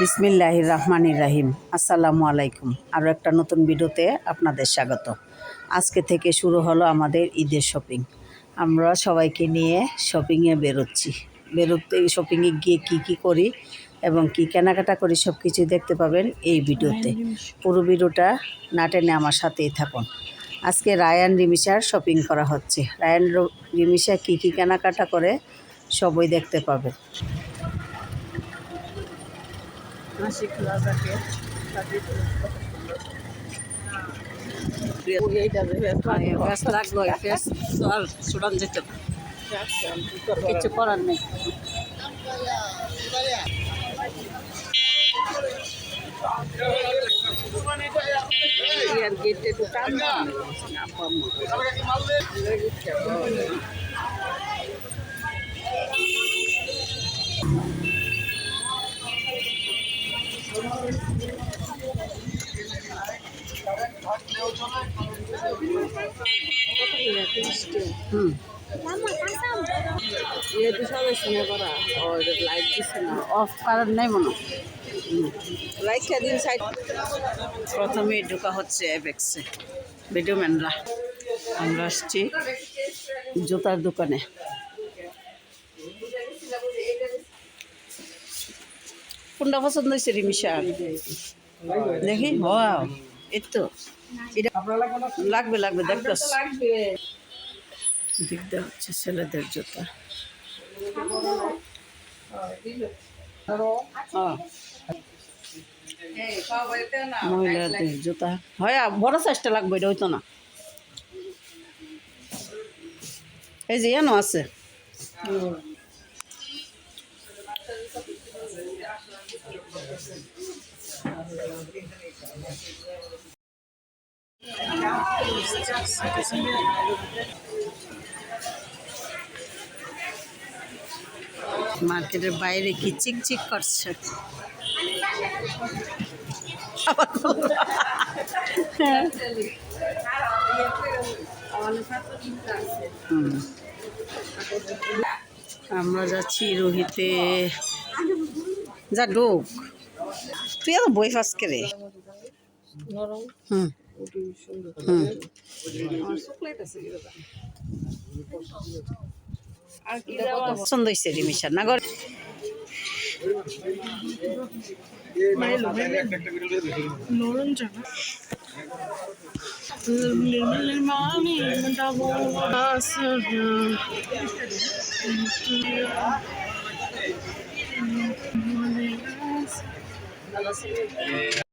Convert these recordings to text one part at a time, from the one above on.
বিসমিল্লাহ রহমানির রাহিম। আসসালামু আলাইকুম। আরও একটা নতুন ভিডিওতে আপনাদের স্বাগত। আজকে থেকে শুরু হলো আমাদের ঈদের শপিং। আমরা সবাইকে নিয়ে শপিংয়ে বেরোচ্ছি। বেরোতে, শপিংয়ে গিয়ে কি কি করি এবং কি কেনাকাটা করি সব কিছুই দেখতে পাবেন এই ভিডিওতে। পুরো ভিডিওটা না টেনে আমার সাথেই থাকুন। আজকে রায়ান রিমিশার শপিং করা হচ্ছে। রায়ান রিমিশা কি কি কেনাকাটা করে সবই দেখতে পাবেন আশিক প্লাজাকে ফেস লাগল ফেস আর ছুটান যেতে না। কিছু করার নেই ইয়ার গেটে ঢুকান না হুম। অফ করার নেই মনে লাইটটা দিন সাইড প্রথমে ঢোকা হচ্ছে অ্যাপেক্সে ভিডিওম্যানরা। আমরা আসছি জুতার দোকানে। কোনটা পছন্দ হয়েছে রিমিশা? দেখি ওয়াও এই তো। এটা লাগবে লাগবে দেখতেছ। দিকটা হচ্ছে ছেলেদের জুতা। হ্যাঁ। মহিলাদের জুতা। হয় আ, বড় সাইজটা লাগবে এটা হইতো না। এই যে এনো আছে। মার্কেটের বাইরে কি চিকচিক করছে। আমরা যাচ্ছি রোহিতে। যা ঢোক। তুই এত বই ফাস রে হুম। হুম। পছন্দ হয়েছে রিমিশার না গর শপিং রিমিশা দি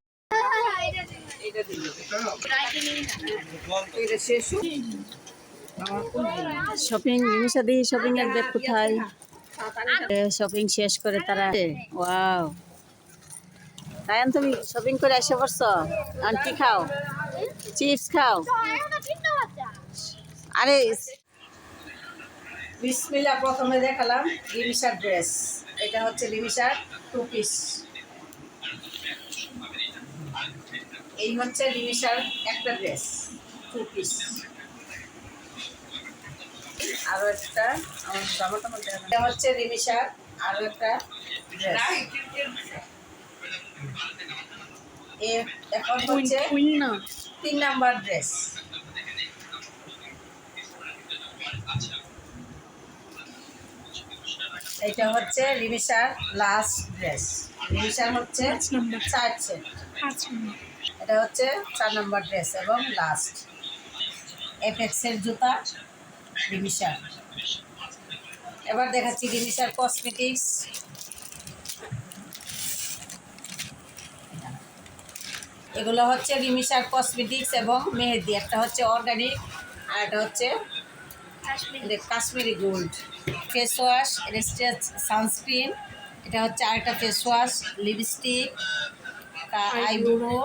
শপিং এর ব্যাগ কোথায়? শপিং শেষ করে তারা ওয়াও রায়ান তুমি শপিং করে এসে পড়ছো? কি খাও? চিপস খাও? আরে বিসমিল্লা প্রথমে দেখালাম লিমিশার ড্রেস এটা হচ্ছে লিমিশার টু পিস এই হচ্ছে লিমিশার একটা ড্রেস টু পিস আরও একটা আমার জামাটা এটা হচ্ছে রিমিশার আরও একটা ড্রেস এখন হচ্ছে তিন নাম্বার ড্রেস এটা হচ্ছে রিমিশার লাস্ট ড্রেস রিমিশার হচ্ছে চার সেট এটা হচ্ছে চার নম্বর ড্রেস এবং লাস্ট এফেক্সের জুতা রিমিশার এবার দেখাচ্ছি রিমিশার কসমেটিক্স এগুলো হচ্ছে রিমিশার কসমেটিক্স এবং মেহেদি। একটা হচ্ছে অর্গানিক আর একটা হচ্ছে কাশ্মীরি। গোল্ড ফেস ওয়াশ এটা সানস্ক্রিন এটা হচ্ছে আরেকটা ফেস ওয়াশ লিপস্টিক আইব্রো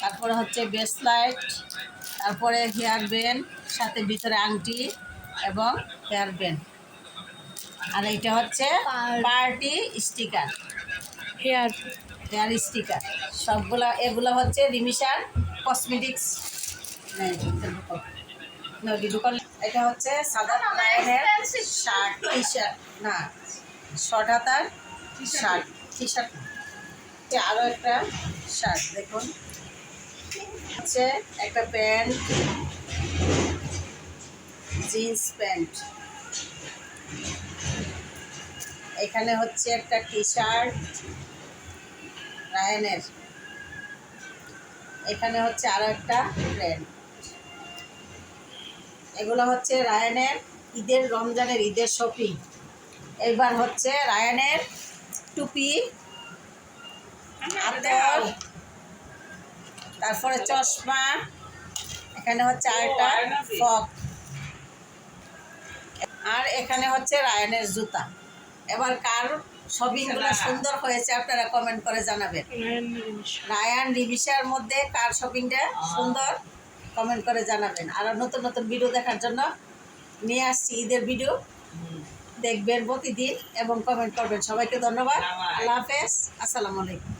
তারপরে হচ্ছে ব্রেসলাইট তারপরে হেয়ার ব্যান্ড সাথে ভিতরে আংটি এবং হেয়ার ব্যান্ড। আর এটা হচ্ছে party sticker. Hair. Hair sticker. সবগুলো এগুলো হচ্ছে রিমিশার কসমেটিক্স। এটা হচ্ছে সাদা লাইনের শার্ট টি শার্ট না শর্ট হাতার শার্ট টি শার্ট আরও একটা শার্ট দেখুন। হচ্ছে একটা প্যান্ট জিন্স প্যান্ট। এখানে হচ্ছে একটা টি শার্ট রায়নের। এখানে হচ্ছে আরও একটা প্যান্ট। এগুলো হচ্ছে রায়ানের ঈদের রমজানের ঈদের শপিং। এইবার হচ্ছে রায়ানের টুপি আতর তারপরে চশমা এখানে হচ্ছে আরেকটা ফক আর এখানে হচ্ছে রায়ানের জুতা। এবার কার শপিংগুলো সুন্দর হয়েছে আপনারা কমেন্ট করে জানাবেন। রায়ান রিবিশার মধ্যে কার শপিংটা সুন্দর কমেন্ট করে জানাবেন। আর নতুন নতুন ভিডিও দেখার জন্য নিয়ে আসছি ঈদের ভিডিও দেখবেন প্রতিদিন এবং কমেন্ট করবেন। সবাইকে ধন্যবাদ। আল্লাহ হাফেজ। আসসালামু আলাইকুম।